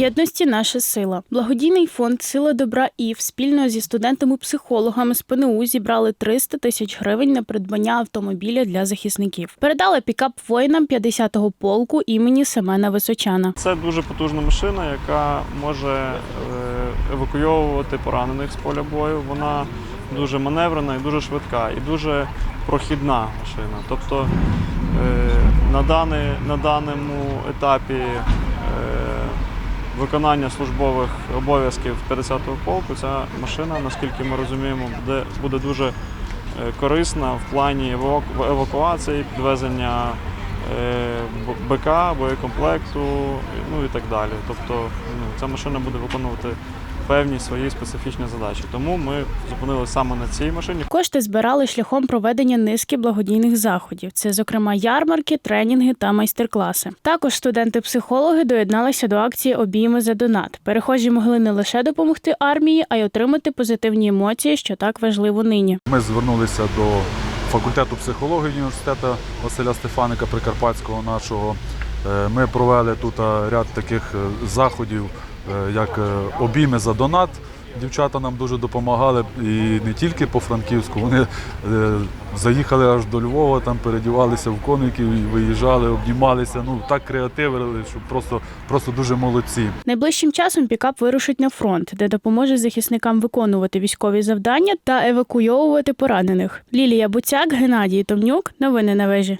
єдності наша сила. Благодійний фонд Сила добра ІВ спільно зі студентами-психологами з ПНУ зібрали 300 тисяч гривень на придбання автомобіля для захисників. Передали пікап воїнам 50-го полку імені Семена Височана. Це дуже потужна машина, яка може е, евакуйовувати поранених з поля бою. Вона дуже маневрена і дуже швидка, і дуже прохідна машина. Тобто е, на, даному етапі виконання службових обов'язків 50-го полку. Ця машина, наскільки ми розуміємо, буде, буде дуже е, корисна в плані еваку- евакуації, підвезення БК, боєкомплекту, ну і так далі. Тобто ну, ця машина буде виконувати певні свої специфічні задачі. Тому ми зупинилися саме на цій машині. Кошти збирали шляхом проведення низки благодійних заходів. Це, зокрема, ярмарки, тренінги та майстер-класи. Також студенти-психологи доєдналися до акції Обійми за донат. Перехожі могли не лише допомогти армії, а й отримати позитивні емоції, що так важливо нині. Ми звернулися до факультету психології університету Василя Стефаника Прикарпатського нашого. Е, Ми провели тут е, ряд таких е, заходів, як обійми за донат. Дівчата нам дуже допомагали і не тільки по Франківську. Вони е, заїхали аж до Львова, там передівалися в коників виїжджали, обнімалися. Ну так креативили, що просто, просто дуже молодці. Найближчим часом пікап вирушить на фронт, де допоможе захисникам виконувати військові завдання та евакуйовувати поранених. Лілія Буцяк, Геннадій Томнюк. Новини на вежі.